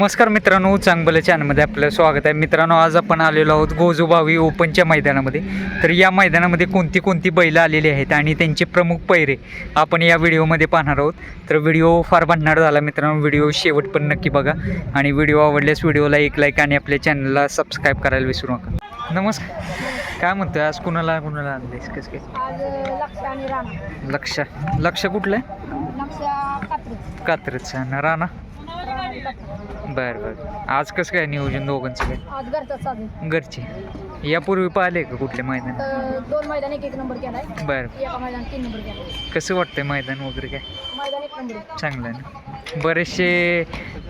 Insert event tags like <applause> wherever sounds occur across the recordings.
नमस्कार मित्रांनो चांगलं चॅनलमध्ये आपलं स्वागत आहे. मित्रांनो आज आपण आलेलो आहोत गोजोबावी ओपनच्या मैदानामध्ये. तर या मैदानामध्ये कोणती कोणती बैलं आलेली आहेत आणि त्यांचे प्रमुख पैरे आपण या व्हिडिओमध्ये पाहणार आहोत. तर व्हिडिओ फार भन्नाट झाला मित्रांनो व्हिडिओ शेवट पण नक्की बघा. आणि व्हिडिओ आवडल्यास व्हिडिओला एक लाईक आणि आपल्या चॅनलला सबस्क्राईब करायला विसरू नका. नमस्कार. काय म्हणतोय? आज कुणाला कुणाला आणलेस कसं काय? लक्ष लक्ष कुठलं आहे? कात्रीच आणि राणा. बरं बरं. आज कसं काय नियोजन दोघांचं काय? आज घरचा. यापूर्वी पाहिले का कुठले मैदान तर दोन मैदान एक एक नंबर केलाय. बरं. एका मैदान तीन नंबर केलाय. कसं वाटतंय मैदान वगैरे काय? मैदान एक नंबर आहे. चांगलं आहे ना. बरेचसे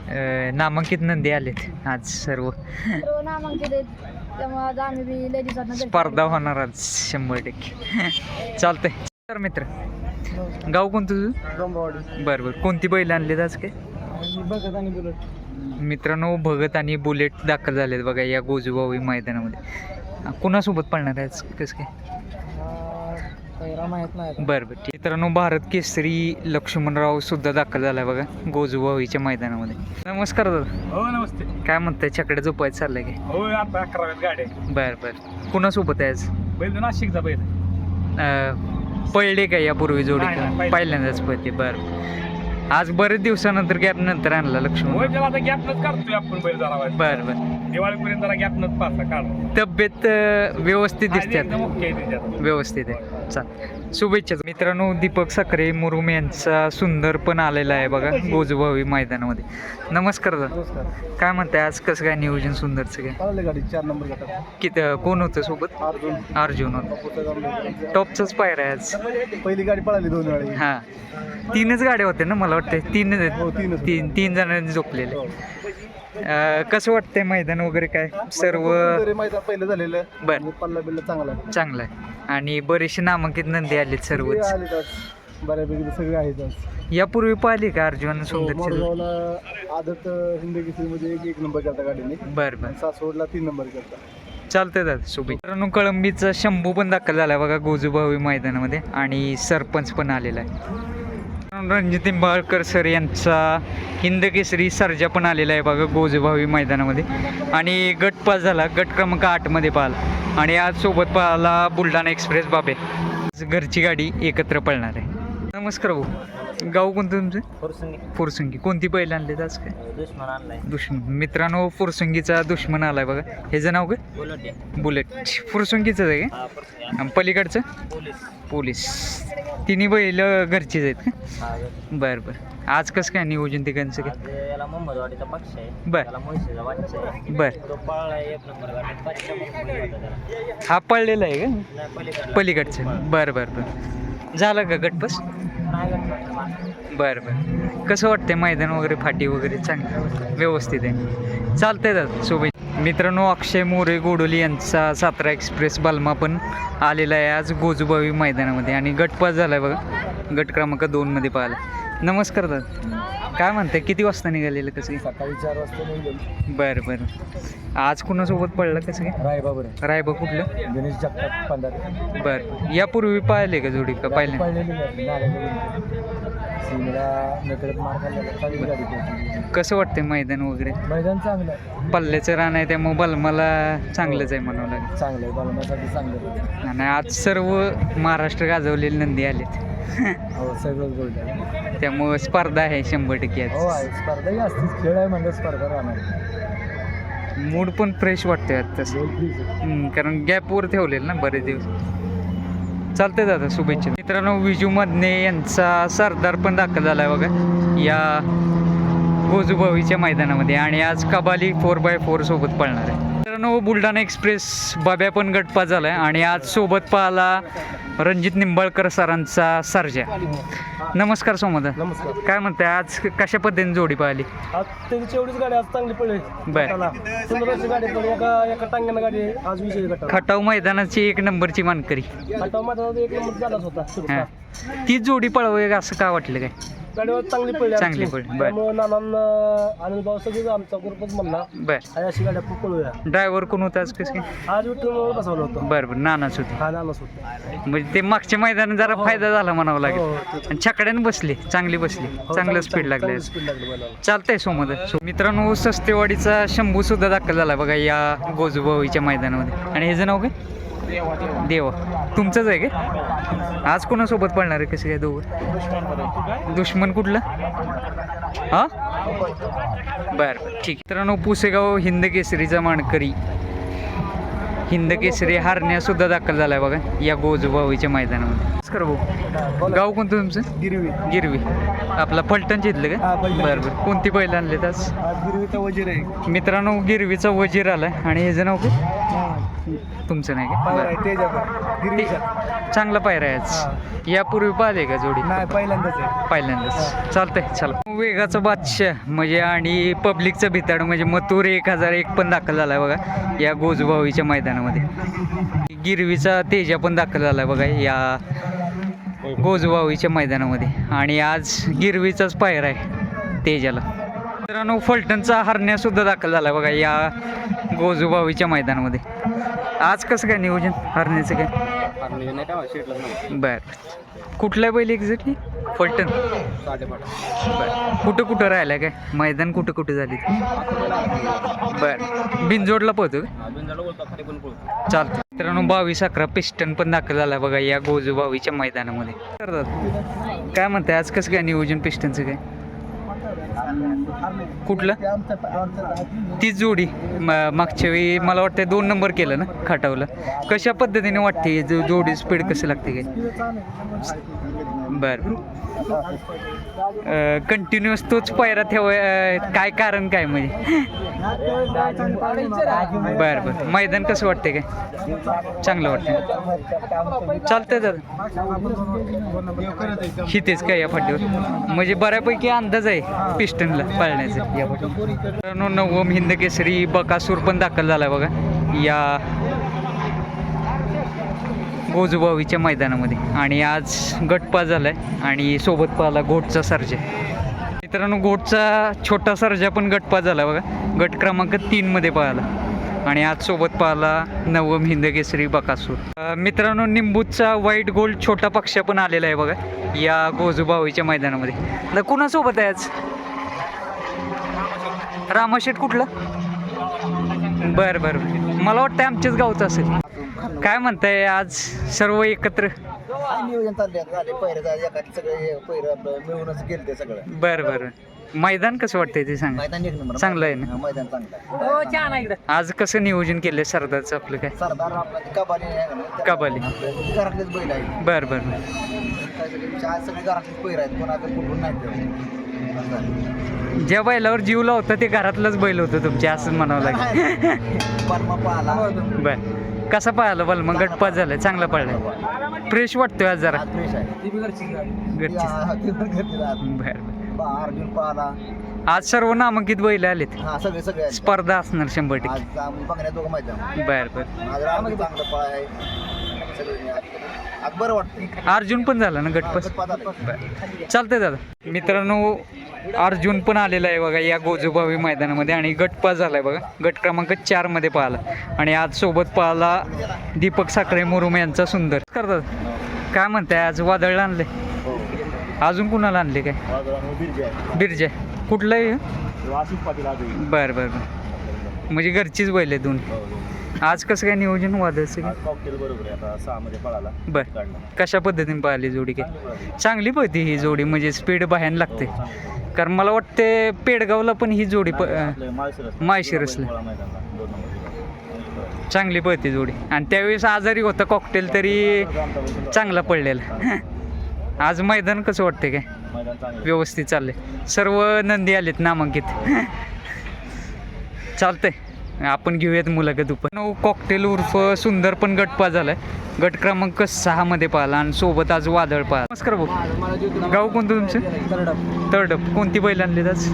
अं, नामांकित नंदी आलेत आज सर्व. सर्व नामांकित आहेत. त्यामुळे आज आम्ही बी लय दिवसात स्पर्धा होणार आज शंभर टक्के. चालतंय. तर मित्र गाव कोणतं तुझं? बरं बरं. कोणती बैल आणलीत आज काय? बघत आणि बुलेट मित्रांनो भगत आणि बुलेट दाखल झालेत बघा या गोजूबावी मैदानामध्ये. कुणासोबत पळणार आहे कसं काय? माहीत नाही बरं बरं. ठीक. मित्रांनो भारत केसरी लक्ष्मणराव सुद्धा दाखल झालाय बघा गोजूबावीच्या मैदानामध्ये. नमस्कार दादा. हो नमस्ते. काय म्हणताय छकडे झोपायचं चाललंय काय? हो आता अकराव्यात गाडी. बरं बरं. कुणासोबत आहे आज? बैल नाशिकचा बैल. पळले का यापूर्वी जोडी का? पहिल्यांदाच पळते बरं. आज बरेच दिवसानंतर गॅप नंतर आणला होय लक्ष्मण त्याला आता गॅपनच काढतोय आपण बैल जरा वाट. बरं बरं दिवाळीपर्यंत जरा पासा काढ तब्येत अं, व्यवस्थित दिसते एकदम ओके आहे त्याच्यात. व्यवस्थित आहे. चाल. शुभेच्छा. मित्रांनो दीपक साखरे मुरुम यांचा सुंदर पण आलेला आहे बघा गोजूभावी मैदानामध्ये. नमस्कार दादा. नमस्कार. काय म्हणताय आज कसं काय नियोजन सुंदरचं काय? पळाले गाडी चार नंबर गटात. किती कोण होतं सोबत? अर्जुन. अर्जुन होतं. टॉपचंच पायर आहे आज. पहिली गाडी पळाली दोन वेळा. हां. तीनच गाड्या होत्या ना मला वाटतं तीन हो तीनच. तीन तीन जणांनी झोपलेले. अं, कसं वाटतंय मैदान वगैरे काय? सर्व मैदान पहिलं झालेलं. बर. आणि पल्ला बिल्ला चांगला आहे. चांगलं आहे. आणि बरेचसे नामांकित नंदी आलेत सगळे सर्वच. आलेत आज. बऱ्यापैकी सगळे आहेत आज. यापूर्वी पाहिले का अर्जुन हो, सुंदर मोरगावला आदत हिंदी मध्ये एक एक नंबर करता गाडीने. बरं बरं. सासवडला तीन नंबर करता चालतंय दादा शुभेच्छा. मित्रांनो कळंबीचा शंभू पण दाखल झाला बघा गोजूभावी मैदानामध्ये. आणि सरपंच पण आलेला आहे. रणजित निंबाळकर सर यांचा हिंद केसरी सर्जा पण आलेला आहे बघा गोजूभावी मैदानामध्ये. आणि गट पास झाला गट क्रमांक आठमध्ये पाहिला आणि आज सोबत पाहिला बुलढाणा एक्सप्रेस बाबे. घरची गाडी एकत्र पळणार आहे. नमस्कार भाऊ. गाव कोणतं तुमचं? फुरसंगी. कोणती बैल आणले आज काय? दुश्मन आणलाय. दुश्मन. मित्रांनो फुरसंगीचा दुश्मन आलाय बघा. ह्याचं नाव काय? Bullet bullet. फुरसंगीचंच आहे का? आणि पलीकडचं? पोलीस. पोलीस. तिन्ही बैल घरचीच आहेत का? बरं बरं. आज कसं काय नियोजन तिघांचं काय? याला मुंबईवाडीचा पक्ष आहे. बर. त्याला मुळशीचा वाटचा आहे. बरं. तो पळला एक नंबर गाडीत. पाचशे मुंबई होता त्याला. हा पळलेला आहे का? पलीकडचं. बरं बरं बरं. झालं का गटपस बरं बरं. कसं वाटतंय मैदान वगैरे फाटी वगैरे चांगलं? व्यवस्थित आहे. चालतंय दादा शुभेच्छा. मित्रांनो अक्षय मोरे गोडोली यांचा सातारा एक्सप्रेस बालमा पण आलेला आहे आज गोजूबावी मैदानामध्ये आणि गटपास झाला आहे बघा. गट क्रमांक दोनमध्ये पाहिला नमस्कार दादा. काय म्हणताय? किती वाजता निघालेलं कसं? सकाळी चार वाजता बरं बरं. आज कुणासोबत पडलं कसं काय? राय बाबर रायबा कुठलं? गणेश जगताप पंधारे. बरं. यापूर्वी पाहिले का जोडी? का पाहिलं सीमेला नकळत मार खाल्लेला चांगली गाडी पळते. कसं वाटतंय मैदान वगैरे? मैदान चांगलं आहे. पल्ल्याचं रान आहे त्यामुळे बलमाला चांगलंच आहे म्हणावं लागेल. चांगलं आहे बालमासाठी चांगलं आहे. आणि आज सर्व महाराष्ट्र गाजवलेले नंदी आलेत. हो सगळंच गोल्ड आहे त्यामुळं स्पर्धा आहे शंभर टक्के हो आज आहे. स्पर्धाही असतेच. खेळ आहे म्हणजे स्पर्धा राहणार. मूड पण फ्रेश वाटतोय आज तसं. हम्म, कारण गॅपवर ठेवलेलं ना बरेच दिवस. चालते दादा शुभेच्छा. मित्रांनो विजू मधने यांचा सरदार पण दाखल झालाय बघा. या गोजूबावीच्या मैदानामध्ये आणि आज कबाली फोर बाय फोर सोबत पळणार आहे. मित्रांनो बुलढाणा एक्सप्रेस बाब्या पण गटपा झालाय आणि आज सोबत पाहला रणजित निंबाळकर सरांचा सर्जा. नमस्कार सोमदा. नमस्कार. काय म्हणताय आज कशा पद्धतीने जोडी पाहिली? आज त्यांची एवढीच गाडी आज चांगली पडली. बर. गटाला. सुंदर अशी गाडी पडली. एका एका टांग्यानं गाडी आहे. आज विजय गटा खटाव मैदानाची एक नंबरची मानकरी. गटाव माझा एक नंबर झालाच होता. हा. तीच जोडी पळवूय असं का वाटलं काय? गाडीवर चांगली पडली चांगली. पडली, बर. त्यामुळं नानांना आनंद भाऊ सगळीच आमचा ग्रुपच म्हणला बर. अशी गाडी आपण पळूया ड्रायव्हर कोण होता आज? कसं काय? आज विठ्ठल बसवलं होतं. बरं बरं. नानाच होते. हा नानाच होतं. म्हणजे ते मागच्या मैदान जरा फायदा झाला म्हणावं हो, लागेल हो, ते- आणि छकड्यानं बसली चांगली बसली. हो, चांगलं स्पीड लागलं चांगलं स्पीड लागलं बैलाला. चालतंय सोमद मित्रांनो सस्तेवाडीचा शंभू सुद्धा दाखल झाला बघा या गोजूबाईच्या मैदानामध्ये. आणि ह्याचं नाव काय? देवा. तुमचंच आहे का? आज कोणासोबत पळणार आहे कसं काय दोघं? दुश्मन कुठलं? हा? बर ठीक. मित्रांनो पुसेगाव हिंद केसरीचा मानकरी. हिंद केसरी हारण्यासुद्धा दाखल झाला आहे बघा या गोजूबाईच्या मैदानामध्ये. नमस्कार भाऊ. गाव कोणतं तुमचं? गिरवी. गिरवी. आपला फलटणच्या इथलं का? फलटण. बरं बरं. कोणती बैल आणलेत आज? गिरवीचा वजीर आहे मित्रांनो गिरवीचा वजीर आलाय. आणि ह्याचं नाव काय हा. तुमचं नाही का? चांगला पायरा आहे आज. यापूर्वी पाहिले का जोडी? पहिल्यांदाच पहिल्यांदाच. चालतंय चला. वेगाचा बादशाह म्हणजे आणि पब्लिकचं भिताड म्हणजे मथुर एक हजार एक पण दाखल झालाय बघा या गोजूभावीच्या मैदानामध्ये. गिरवीचा तेजा पण दाखल झालाय बघा या गोजूभावीच्या मैदानामध्ये. आणि आज गिरवीचाच पायरा आहे तेजाला. मित्रांनो फलटणचा हरण्या सुद्धा दाखल झाला बघा या गोजूभावीच्या मैदानामध्ये. आज कसं काय नियोजन? हरण्याचं काय? बर. कुठला बैल एक्झॅक्टली? फलटण. बर. कुठं कुठं राहिलं काय? मैदान कुठं कुठं झाली? बर. बिनजोडला पोहतो चालतं मित्रांनो बावीस अकरा पिस्टन पण दाखल झाला बघा या गोजू बावीच्या मैदानामध्ये. काय म्हणताय आज कसं काय नियोजन पिस्टनचं काय? कुठलं? तीच जोडी. मागच्या वेळी मला वाटतं दोन नंबर केलं ना खाटावलं. कशा पद्धतीने वाटते जोडी स्पीड कसं लागते काय? बरं. कंटिन्युअस तोच पायरा ठेव काय कारण काय म्हणजे? बरं बरं. मैदान कसं वाटते काय? चांगलं वाटतं चालतंय तर हितेच काय या फाटीवर? म्हणजे बऱ्यापैकी अंदाज आहे पिस्टनला पाळण्याचा या फाटीवर. नवम हिंद केसरी बकासूर पण दाखल झाला बघा. या गोजूबावीच्या मैदानामध्ये. आणि आज गटपा झालाय आणि सोबत पाहिला घोटचा सर्जा. मित्रांनो घोटचा छोटा सर्जा पण गटपा झाला बघा. गट क्रमांक तीनमध्ये पाहिला. आणि आज सोबत पाहिला नवम हिंद केसरी बकासूर मित्रांनो निंबूचा व्हाईट गोल्ड छोटा पक्ष पण आलेला आहे बघा या गोजूबावीच्या मैदानामध्ये. कुणासोबत आहे आज? रामाशेठ कुठला? बरं बरं. बरं मला वाटतं आमच्याच गावचं असेल. काय म्हणताय आज सर्व एकत्र? नियोजन चालले झाले पहिरे एखादी सगळे पहिरे आपलं मिळूनच गेले ते सगळं. बरं बरं. मैदान कसं वाटतंय ते सांग. मैदान एक नंबर. चांगलं आहे ना? हा, मैदान चांगलं आहे. आज कसं नियोजन केलंय सरदारचं आपलं काय? सरदार आपला कबाली आहे का नाही? त्या- कबाली. आपल्या घरातलेच बैल आहे बरं बरं काय सगळे आज सगळे घरातलेच पहिरे आहेत कोणाकडे कुठून नाही ते. असं आहे. ज्या बैलावर जीव लावता ते घरातलंच बैल होतं तुमच्या असं म्हणावं लागेल. बर्मा पाहला बरं. कसा पाहिला बल मग गटपात झालाय चांगला पडलाय फ्रेश वाटतोय आज जरा. बरं अर्जुन आज सर्व नामांकित बैल आलेत. हा सगळे सगळे आहेत. स्पर्धा असणार शंभर टक्के. बरं बरं. अर्जुन पण झाला ना गटपास चालतंय दादा. मित्रांनो अर्जुन पण आलेला आहे बघा या गोजूबावी मैदानामध्ये आणि गटपास झालाय बघा. गट क्रमांक चारमध्ये पाहिला आणि आज सोबत पाहिला दीपक साखरे मुरुम यांचा सुंदर. करतात काय म्हणताय? आज वादळ आणले अजून कुणाला आणले काय? बिरजा. कुठलं आहे? बरं बरं बरं. म्हणजे घरचीच बैल आहे दोन आज कसं काय नियोजन काय आहे. पळाला. बरं. कशा पद्धतीने पाहिली जोडी काय? चांगली पळती ही जोडी. म्हणजे स्पीड बाहेर लागते. कारण मला वाटते पेडगावला पण ही जोडी प माळशिरसला. चांगली पळते जोडी. आणि त्यावेळेस आजारी होता कॉकटेल तरी चांगला पडलेला. <laughs> आज मैदान कसं वाटते काय? व्यवस्थित चाललंय. सर्व नंदी आलेत नामांकित. <laughs> चालतंय. आपण घेऊयात मुलाखत पण कॉकटेल उर्फ सुंदर पण गटपा झालाय. गट क्रमांक सहा मध्ये पाहिला आणि सोबत आज वादळ पाहिला. नमस्कार भाऊ. गाव कोणतं तुमचं? तडप कोणती बैल आणली आज?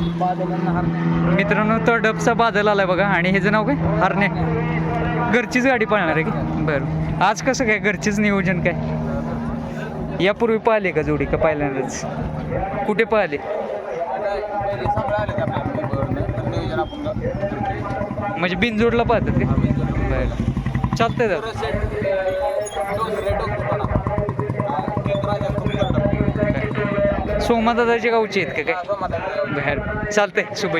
मित्रांनो तडपचा बादल आलाय बघा. आणि ह्याचं नाव काय? हरणे घरचीच गाडी पाळणार आहे की? बरं. आज कसं काय? घरचीच नियोजन काय? यापूर्वी पाहिले का जोडी का पहिल्यांदाच? कुठे पाहिले? म्हणजे बिनजोडला पाहतात का? बरं. चालतंय दादा. सोमादादाचे गावचे आहेत का काय? बाहेर चालतंय. शुभेच्छा.